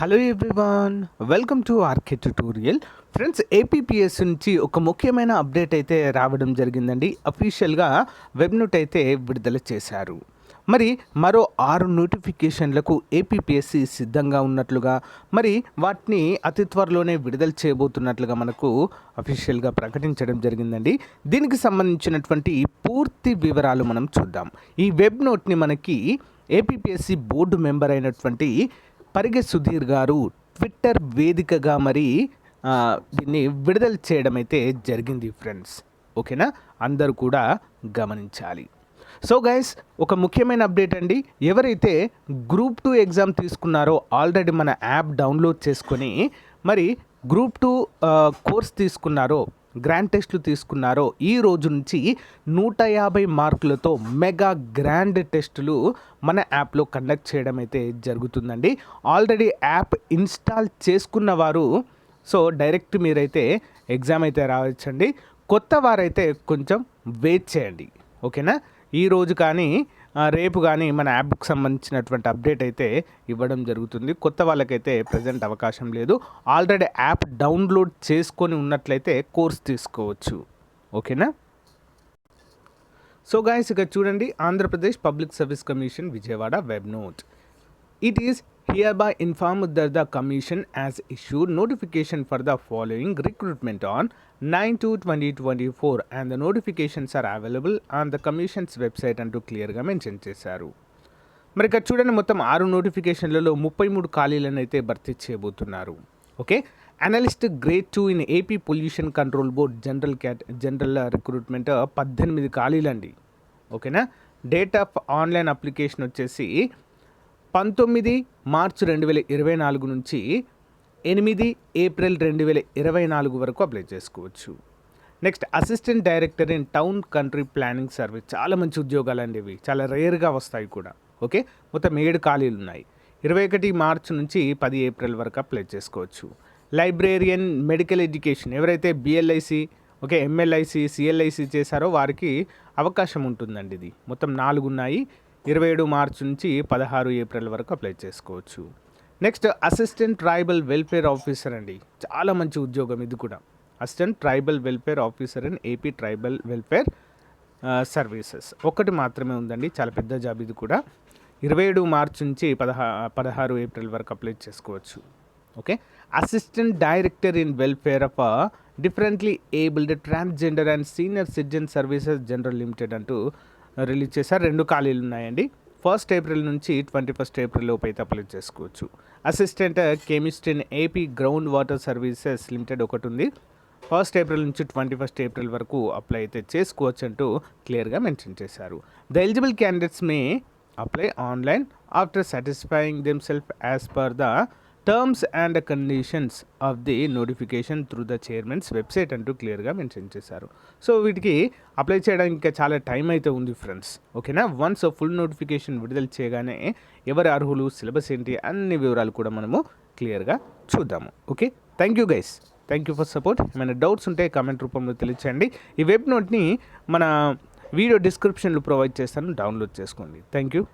Hello everyone welcome to RK tutorial friends APPS నుంచి ఒక ముఖ్యమైన అప్డేట్ అయితే రావడం జరిగిందండి. అఫీషియల్గా వెబ్నోట్ అయితే విడుదల చేశారు. మరి మరో ఆరు నోటిఫికేషన్లకు ఏపీపీఎస్సి సిద్ధంగా ఉన్నట్లుగా మరి వాటిని అతి త్వరలోనే విడుదల చేయబోతున్నట్లుగా మనకు అఫీషియల్గా ప్రకటించడం జరిగిందండి. దీనికి సంబంధించినటువంటి పూర్తి వివరాలు మనం చూద్దాం. ఈ వెబ్ నోట్ని మనకి ఏపీపీఎస్సి బోర్డు మెంబర్ అయినటువంటి పరిగె సుధీర్ గారు ట్విట్టర్ వేదికగా మరి దీన్ని విడుదల చేయడం అయితే జరిగింది ఫ్రెండ్స్. ఓకేనా? అందరూ కూడా గమనించాలి. సో గైస్ ఒక ముఖ్యమైన అప్డేట్ అండి. ఎవరైతే గ్రూప్ టూ ఎగ్జామ్ తీసుకున్నారో ఆల్రెడీ మన యాప్ డౌన్లోడ్ చేసుకొని మరి గ్రూప్ టూ కోర్స్ తీసుకున్నారో గ్రాండ్ టెస్ట్లు తీసుకున్నారో ఈ రోజు నుంచి నూట యాభై మార్కులతో మెగా గ్రాండ్ టెస్టులు మన యాప్లో కండక్ట్ చేయడం అయితే జరుగుతుందండి. ఆల్రెడీ యాప్ ఇన్స్టాల్ చేసుకున్న వారు సో డైరెక్ట్ మీరైతే ఎగ్జామ్ అయితే రావచ్చండి కొత్త వారైతే కొంచెం వెయిట్ చేయండి. ఓకేనా? ఈరోజు కానీ రేపు కానీ మన యాప్కి సంబంధించినటువంటి అప్డేట్ అయితే ఇవ్వడం జరుగుతుంది. కొత్త వాళ్ళకైతే ప్రజెంట్ అవకాశం లేదు. ఆల్రెడీ యాప్ డౌన్లోడ్ చేసుకొని ఉన్నట్లయితే కోర్స్ తీసుకోవచ్చు. ఓకేనా? సో గాయస్ ఇక చూడండి. Andhra Pradesh public service commission Vijayawada web note. It is hereby informed that the Commission has issued notification for the following recruitment on 9 to 2024 and the notifications are available on the Commission's website అంటూ క్లియర్గా mention చేశారు. మరి ఇక్కడ చూడండి మొత్తం ఆరు నోటిఫికేషన్లలో ముప్పై మూడు ఖాళీలను అయితే భర్తీ చేయబోతున్నారు. Okay analyst grade two in AP pollution control board general cat general recruitment పద్దెనిమిది ఖాళీలండి. ఓకేనా డేట్ ఆఫ్ ఆన్లైన్ అప్లికేషన్ వచ్చేసి పంతొమ్మిది మార్చి రెండు వేల ఇరవై నాలుగు నుంచి ఎనిమిది ఏప్రిల్ రెండు వేల ఇరవై నాలుగు వరకు అప్లై చేసుకోవచ్చు. Next assistant director in town country planning service. చాలా మంచి ఉద్యోగాలు అండి ఇవి. చాలా రేర్గా వస్తాయి కూడా. ఓకే? మొత్తం ఏడు ఖాళీలు ఉన్నాయి. ఇరవై ఒకటి మార్చి నుంచి పది ఏప్రిల్ వరకు అప్లై చేసుకోవచ్చు. లైబ్రేరియన్ మెడికల్ ఎడ్యుకేషన్ ఎవరైతే బిఎల్ఐసి ఓకే ఎంఎల్ఐసి సిఎల్ఐసి చేశారో వారికి అవకాశం ఉంటుందండి ఇది. మొత్తం నాలుగు ఉన్నాయి. ఇరవై ఏడు మార్చి నుంచి పదహారు ఏప్రిల్ వరకు అప్లై చేసుకోవచ్చు. Next assistant tribal welfare officer అండి. చాలా మంచి ఉద్యోగం ఇది కూడా. Assistant tribal welfare officer in AP tribal welfare services. ఒక్కటి మాత్రమే ఉందండి చాలా పెద్ద జాబ్ ఇది కూడా. ఇరవై ఏడు మార్చి నుంచి పదహా పదహారు ఏప్రిల్ వరకు అప్లై చేసుకోవచ్చు. Okay? Assistant director in welfare of differently abled transgender and senior citizen services general limited అంటూ రిలీజ్ చేశారు. రెండు ఖాళీలు ఉన్నాయండి. ఫస్ట్ ఏప్రిల్ నుంచి ట్వంటీ ఫస్ట్ ఏప్రిల్ లోపు అయితే అప్లై చేసుకోవచ్చు. Assistant chemist in AP ground water services limited ఒకటి ఉంది. ఫస్ట్ ఏప్రిల్ నుంచి ట్వంటీ ఫస్ట్ ఏప్రిల్ వరకు అప్లై అయితే చేసుకోవచ్చు అంటూ క్లియర్గా మెన్షన్ చేశారు. The eligible candidates may apply online after satisfying themselves as per the terms and conditions of the notification through the chairman's website అంటూ క్లియర్గా మెన్షన్ చేశారు. సో వీటికి అప్లై చేయడానికి ఇంకా చాలా టైం అయితే ఉంది ఫ్రెండ్స్ ఓకేనా వన్స్ ఫుల్ నోటిఫికేషన్ విడుదల చేయగానే ఎవరి అర్హులు సిలబస్ ఏంటి అన్ని వివరాలు కూడా మనము క్లియర్గా చూద్దాము. Okay thank you guys thank you for support ఏమైనా డౌట్స్ ఉంటే కామెంట్ రూపంలో తెలియచేయండి. ఈ వెబ్ నోట్ని మన వీడియో డిస్క్రిప్షన్లో ప్రొవైడ్ చేస్తాను. డౌన్లోడ్ చేసుకోండి. Thank you